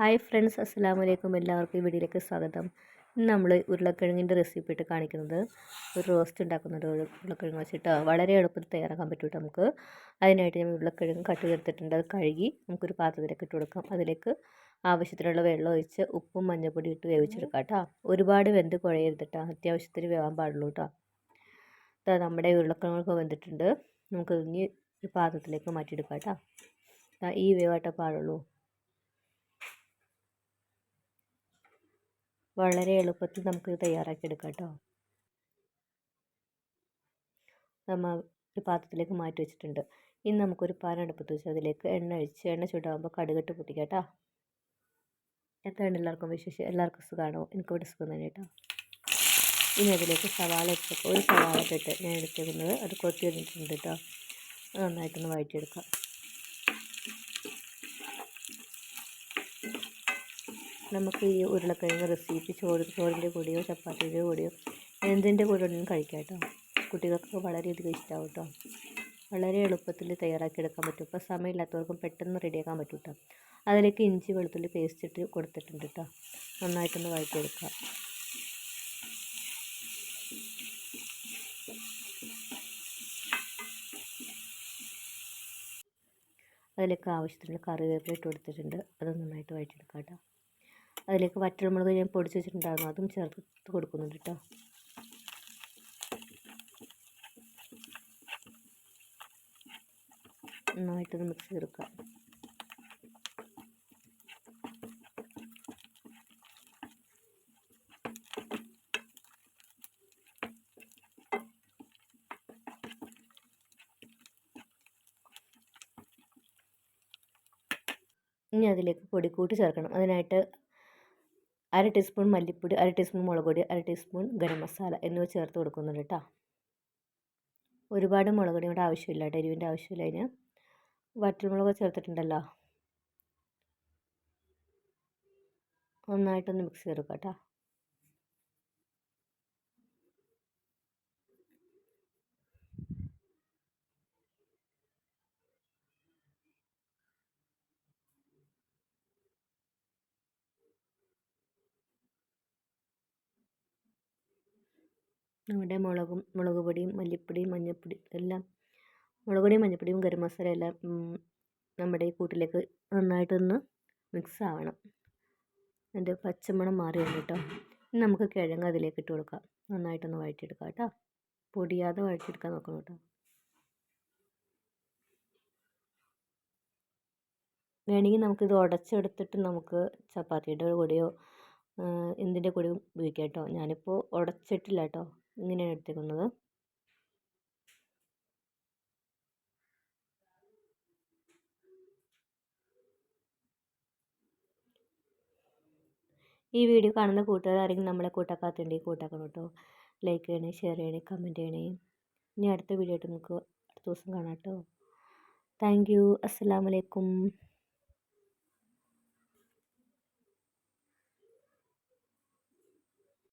Hi friends അസ്സാം വലൈക്കും എല്ലാവർക്കും ഈ വീഡിയോയിലേക്ക് സ്വാഗതം. ഇന്ന് നമ്മൾ ഉരുളക്കിഴങ്ങിന്റെ റെസിപ്പി ഇട്ട് കാണിക്കുന്നത്. ഒരു റോസ്റ്റ് ഉണ്ടാക്കുന്നുണ്ട് ഉരുളക്കിഴങ്ങ് വെച്ചിട്ട് വളരെ എളുപ്പത്തിൽ തയ്യാറാക്കാൻ പറ്റും നമുക്ക്. അതിനായിട്ട് ഞാൻ ഉരുളക്കിഴങ്ങ് കട്ട് ചേർത്തിട്ടുണ്ട് അത് കഴുകി നമുക്കൊരു പാത്രത്തിലേക്ക് ഇട്ട് കൊടുക്കാം. അതിലേക്ക് ആവശ്യത്തിനുള്ള വെള്ളം ഒഴിച്ച് ഉപ്പും മഞ്ഞൾപ്പൊടി ഇട്ട് വേവിച്ചെടുക്കാം കേട്ടോ ഒരുപാട് വെന്ത് കുഴയരുത് കേട്ടോ അത്യാവശ്യത്തിന് വേവാൻ പാടുള്ളൂ കേട്ടോ നമ്മുടെ ഉരുളക്കിഴങ്ങൊക്കെ വെന്തിട്ടുണ്ട്. നമുക്ക് ഇനി ഒരു പാത്രത്തിലേക്ക് മാറ്റിയെടുക്കാം കേട്ടോ ഈ വേവാട്ടേ പാടുള്ളൂ. വളരെ എളുപ്പത്തിൽ നമുക്ക് തയ്യാറാക്കി എടുക്കാം കേട്ടോ നമ്മൾ ഒരു പാത്രത്തിലേക്ക് മാറ്റി വെച്ചിട്ടുണ്ട്. ഇനി നമുക്കൊരു പാൻ അടുപ്പത്ത് വെച്ച് അതിലേക്ക് എണ്ണ ഒഴിച്ച് എണ്ണ ചൂടാകുമ്പോൾ കടുകിട്ട് പൊട്ടിക്കാം കേട്ടോ എന്താണ് എല്ലാവർക്കും വിശേഷം? എല്ലാവർക്കും സുഖമാണോ? എനിക്കിവിടെ സുഖം തന്നെ കേട്ടോ ഇനി അതിലേക്ക് സവാള ഇട്ടപ്പോൾ ഒരു സവാള ഇട്ടിട്ട് ഞാൻ എടുത്തേക്കുന്നത് അത് കൊത്തി വന്നിട്ടുണ്ട് കേട്ടോ നന്നായിട്ടൊന്ന് വഴറ്റിയെടുക്കാം. നമുക്ക് ഈ ഉരുളക്കിഴങ്ങ് റെസിപ്പി ചോറ് ചോറിന്റെ കൂടെയോ ചപ്പാത്തിയുടെ കൂടെയോ എന്തിന്റെ കൂടെ ഉണ്ടെങ്കിലും കഴിക്കാം കേട്ടോ. കുട്ടികൾക്ക് വളരെയധികം ഇഷ്ടമാവും കേട്ടോ. വളരെ എളുപ്പത്തിൽ തയ്യാറാക്കിയെടുക്കാൻ പറ്റും. ഇപ്പോൾ സമയമില്ലാത്തവർക്കും പെട്ടെന്ന് റെഡിയാക്കാൻ പറ്റും കേട്ടോ. അതിലേക്ക് ഇഞ്ചി വെളുത്തുള്ളി പേസ്റ്റ് ഇട്ട് കൊടുത്തിട്ടുണ്ട് കേട്ടോ. നന്നായിട്ടൊന്ന് വഴറ്റിയെടുക്കുക. അതിലേക്ക് ആവശ്യത്തിനുള്ള കറിവേപ്പില ഇട്ട് കൊടുത്തിട്ടുണ്ട്. അത് നന്നായിട്ട് വഴറ്റിയെടുക്കാം കേട്ടോ. അതിലേക്ക് വറ്റൽമുളക് ഞാൻ പൊടിച്ച് വെച്ചിട്ടുണ്ടായിരുന്നു. അതും ചേർത്ത് കൊടുക്കുന്നുണ്ട് കേട്ടോ നന്നായിട്ടൊന്ന് മിക്സ് ചെയ്തെടുക്കാം. ഇനി അതിലേക്ക് പൊടിക്കൂട്ട് ചേർക്കണം. അതിനായിട്ട് അര ടീസ്പൂൺ മല്ലിപ്പൊടി അര ടീസ്പൂൺ മുളക് പൊടി അര ടീസ്പൂൺ ഗരം മസാല എന്നിവ ചേർത്ത് കൊടുക്കുന്നുണ്ട് കേട്ടോ ഒരുപാട് മുളക് പൊടിയുടെ ആവശ്യമില്ല കേട്ടോ എരിവിന്റെ ആവശ്യമില്ല അതിന്. വറ്റൽമുളക് ചേർത്തിട്ടുണ്ടല്ലോ. നന്നായിട്ടൊന്ന് മിക്സ് ചെയ്തെടുക്കാം കേട്ടോ നമ്മുടെ മുളകും മുളക് പൊടിയും മല്ലിപ്പൊടിയും മഞ്ഞൾപ്പൊടി എല്ലാം മുളക് പൊടിയും മഞ്ഞൾപ്പൊടിയും ഗരം മസാല എല്ലാം നമ്മുടെ ഈ കൂട്ടിലേക്ക് നന്നായിട്ടൊന്ന് മിക്സ് ആവണം. അതിന്റെ പച്ചമണം മാറി വന്നു കേട്ടോ. ഇനി നമുക്ക് കിഴങ്ങ് അതിലേക്ക് ഇട്ട് കൊടുക്കാം. നന്നായിട്ടൊന്ന് വഴറ്റിയെടുക്കാം കേട്ടോ. പൊടിയാതെ വഴറ്റിയെടുക്കാൻ നോക്കണം കേട്ടോ. വേണമെങ്കിൽ നമുക്കിത് ഉടച്ചെടുത്തിട്ട് നമുക്ക് ചപ്പാത്തിയുടെ കൂടെയോ എന്തിന്റെ കൂടെയും ഉപയോഗിക്കാം കേട്ടോ. ഞാനിപ്പോൾ ഉടച്ചിട്ടില്ല കേട്ടോ. ഇങ്ങനെയാണ് എടുത്തേക്കുന്നത് ഈ വീഡിയോ കാണുന്ന കൂട്ടുകാർ ആരെങ്കിലും നമ്മളെ കൂട്ടാക്കാത്തുണ്ടെങ്കിൽ കൂട്ടാക്കണം കേട്ടോ. ലൈക്ക് ചെയ്യണേ ഷെയർ ചെയ്യണേ കമന്റ് ചെയ്യണേ. ഇനി അടുത്ത വീഡിയോ ആയിട്ട് നമുക്ക് അടുത്ത ദിവസം കാണാം കേട്ടോ. താങ്ക് യു അസ്സാം വലൈക്കും